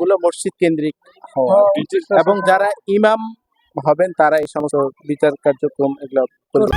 গুলো মসজিদ কেন্দ্রিক এবং যারা ইমাম হবেন তারা এই সমস্ত বিচার কার্যক্রম এগুলো করবে।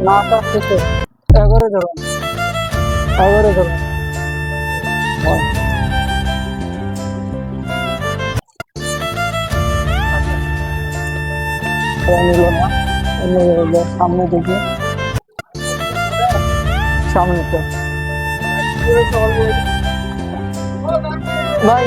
নাটা থেকে এগারো ধরুন এগারো ধরুন নিল না এমনি হলো সামনে সামনেটা ভাই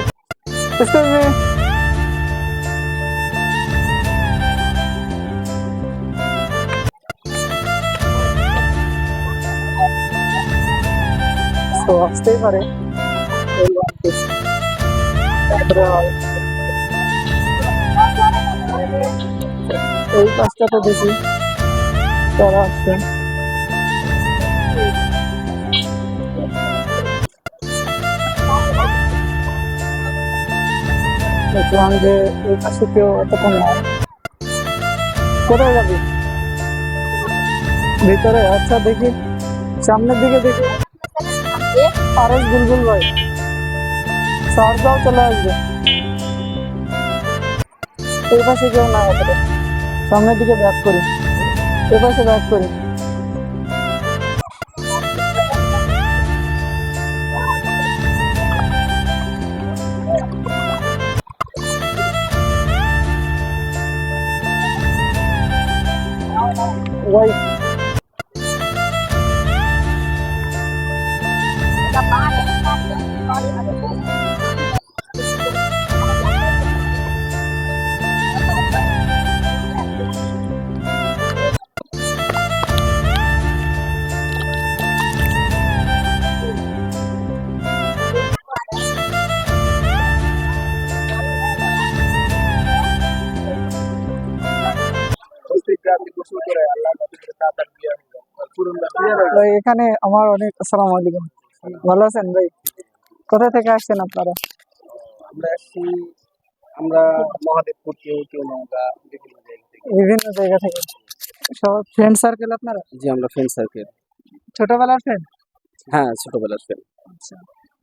তো আসতেই পারে। এই কাজটাতে দেখি। তারা আসছে দেখলাম যে এই পাশে কেউ এতক্ষণ নাই কোথায় যাবি? ভিতরে আচ্ছা দেখি। সামনের দিকে দেখি। আরেক বুলবুল ভাই। সারদাও চলে আসবে। এই পাশে কেউ না হবে সামনের দিকে ব্যাক করি। এই পাশে ব্যাক করি। ভাই ভাই এখানে আমার অনেক আসসালামু আলাইকুম। ভালো আছেন ভাই? কোথা থেকে আসছেন আপনারা? আমরা আসছি আমরা মহাদেবপুর কেউ কেউ নৌকা বিভিন্ন জায়গা থেকে। বিভিন্ন জায়গা থেকে। সব ফ্রেন্ড সার্কেল আপনারা? জি আমরা ফ্রেন্ড সার্কেল ছোটবেলার ফ্রেন্ড হ্যাঁ ছোটবেলার ফ্রেন্ড আচ্ছা।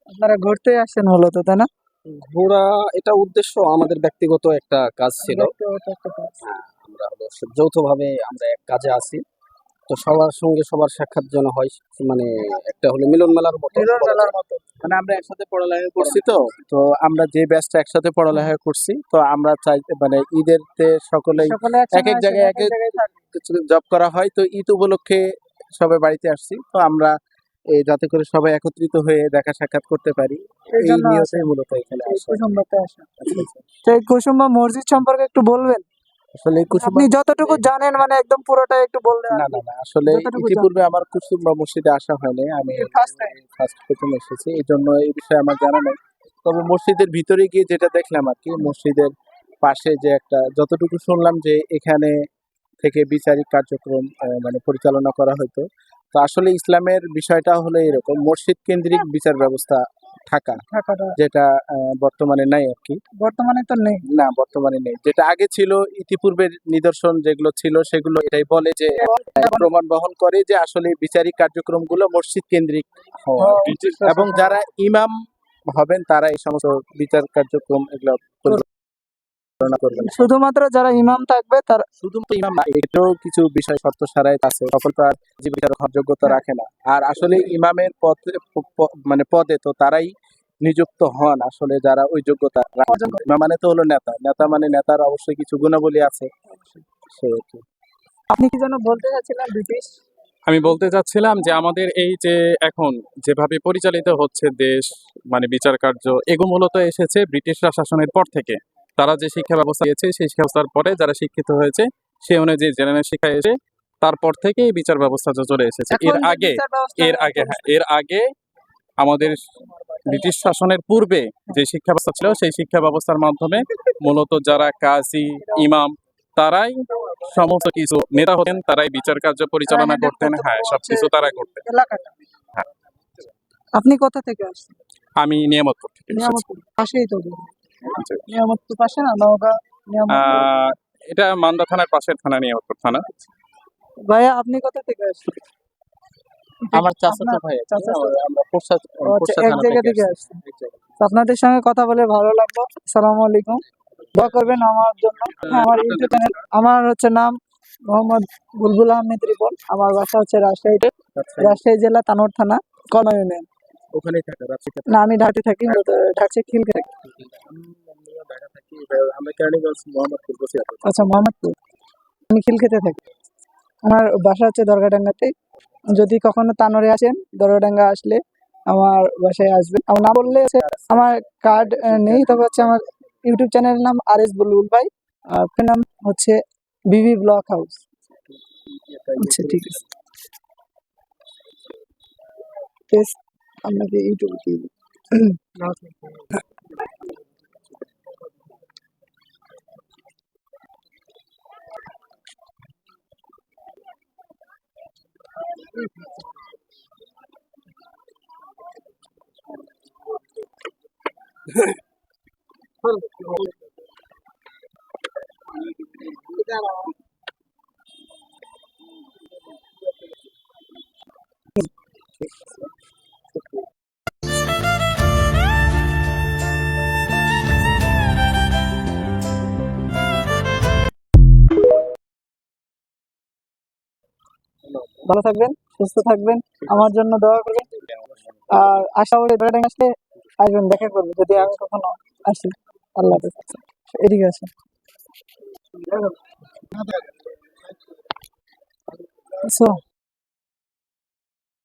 আপনারা ঘুরতে আসছেন মূলত তাই না? ঘোরা এটা উদ্দেশ্য আমাদের ব্যক্তিগত একটা কাজ ছিল। আমরা হলো যৌথভাবে আমরা এক কাজে আছি। তো সবার সঙ্গে সবার সাক্ষাৎ যেন হয় মানে একটা হলো মিলন মেলার মতো। মিলন মেলার মতো। মানে আমরা একসাথে পড়ালেখা করছি তো তো আমরা যে ব্যাচটা একসাথে পড়ালেখা করছি তো আমরা চাই মানে ঈদের সকলেই এক এক জায়গায় এক এক- জব করা হয়। তো ঈদ উপলক্ষে সবাই বাড়িতে আসছি তো আমরা এই যাতে করে সবাই একত্রিত হয়ে দেখা সাক্ষাৎ করতে পারি। এই এই নিয়তেই মূলত এখানে আসা। তো এই কুসুম্বা মসজিদ সম্পর্কে একটু বলবেন? আসলে আপনি যতটুকু জানেন মানে একদম পুরোটা একটু বললেন না না না আসলে ইতিপূর্বে আমার কুসুমবা মসজিদে আসা হয়নি আমি ফার্স্ট প্রথম এসেছি এই জন্য এই বিষয়ে আমার জানা নেই। তবে মসজিদের ভিতরে গিয়ে যেটা দেখলাম আর কি মসজিদের পাশে যে একটা যতটুকু শুনলাম যে এখানে থেকে বিচারিক কার্যক্রম মানে পরিচালনা করা হতো তো আসলে ইসলামের বিষয়টা হলো এরকম মসজিদ কেন্দ্রিক বিচার ব্যবস্থা থাকা যেটা বর্তমানে নাই আর কি। বর্তমানে তো নেই। না বর্তমানে নেই। যেটা আগে ছিল ইতিপূর্বের নিদর্শন যেগুলো ছিল সেগুলো এটাই বলে যে প্রমাণ বহন করে যে আসলে বিচারিক কার্যক্রমগুলো মসজিদ কেন্দ্রিক এবং যারা ইমাম হবেন তারা এই সমস্ত বিচার কার্যক্রম এগুলো শুধুমাত্র যারা ইমাম থাকবে তার শুধু ইমাম না এটাও কিছু বিষয় শর্ত সারাই আছে। সকল তো আর জীবিকার যোগ্যতা রাখে না। আর আসলে ইমামের পদে মানে পদে তো তারাই নিযুক্ত হন আসলে যারা ওই যোগ্যতা রাখে। মানে তো হলো নেতা। নেতা মানে নেতার অবশ্যই কিছু গুণাবলী আছে। সে আর কি। আপনি কি যেন বলতে চাচ্ছিলেন ব্রিটিশ? আমি বলতে চাচ্ছিলাম যে আমাদের এই যে এখন যেভাবে পরিচালিত হচ্ছে দেশ মানে বিচার কার্য এগুলো মূলত এসেছে ব্রিটিশরা শাসনের পর থেকে। তারা যে শিক্ষা ব্যবস্থা দিয়েছে সেই শিক্ষা ব্যবস্থার পরে যারা শিক্ষিত হয়েছে সে অনুযায়ী জেনারেল শিক্ষা এসে তারপর থেকে এই বিচার ব্যবস্থা চলে এসেছে। এর আগে এর আগে হ্যাঁ এর আগে আমাদের ব্রিটিশ শাসনের পূর্বে যে শিক্ষা ব্যবস্থা ছিল সেই শিক্ষা ব্যবস্থার মাধ্যমে মূলত যারা কাজী ইমাম তারাই সমস্ত কিছু নেতা হতেন তারাই বিচার কার্য পরিচালনা করতেন হ্যাঁ সবকিছু তারা করতেন। হ্যাঁ। আপনি কোথা থেকে আসছেন? আমি নিয়ামতপুর থেকে পাশেই তো। নিয়ামতপুর পাশে না নওগাঁ এটা মান্দা থানার পাশের থানা নিয়ামতপুর থানা। ভাইয়া আপনি কোথা থেকে আসছেন? আমার চাচাতো ভাই? আমরা- ও আচ্ছা, থানা জায়গা থেকে আসছি। আপনাদের সঙ্গে কথা বলে ভালো লাগল। আসসালামু আলাইকুম। দোয়া করবেন আমার জন্য। হ্যাঁ, আমার ইউটিউব চ্যানেল আমার হচ্ছে নাম মোহাম্মদ বুলবুল আহমেদ রিপন। আমার বাসা হচ্ছে রাজশাহীতে। আচ্ছা, রাজশাহী জেলা তানোর থানা কর্ণ ইউনিয়ন। ওখানেই থাকে রাজশাহীতে না, আমি ঢাকাতে থাকি ঢাকছে খিলকে থাকি আমি ঢাকা কেরানীগঞ্জ মোহাম্মদপুর বসিরহাট আচ্ছা মোহাম্মদপুর। আমি খিলখেতে থাকি। আমার বাসা হচ্ছে দরগাডাঙ্গাতে। যদি কখনো তানোরে আসেন, দরগাডাঙ্গা আসলে আমার বাসায় আসবেন। আমার না বললে আমার কার্ড নেই, তবে হচ্ছে আমার ইউটিউব চ্যানেলের নাম আর এস বুলবুল ভাই। আর নাম হচ্ছে বিবি ব্লক হাউস। আচ্ছা ঠিক আছে। বেশ আপনাকে ইউটিউব দিয়ে দিই। ভালো থাকবেন, সুস্থ থাকবেন, আমার জন্য দোয়া করবেন। আর আশা করি দরগাডাঙ্গা আসলে আসবেন, দেখা করবেন যদি আমি কখনো আসি, আল্লাহ এদিকে আসেন। আচ্ছা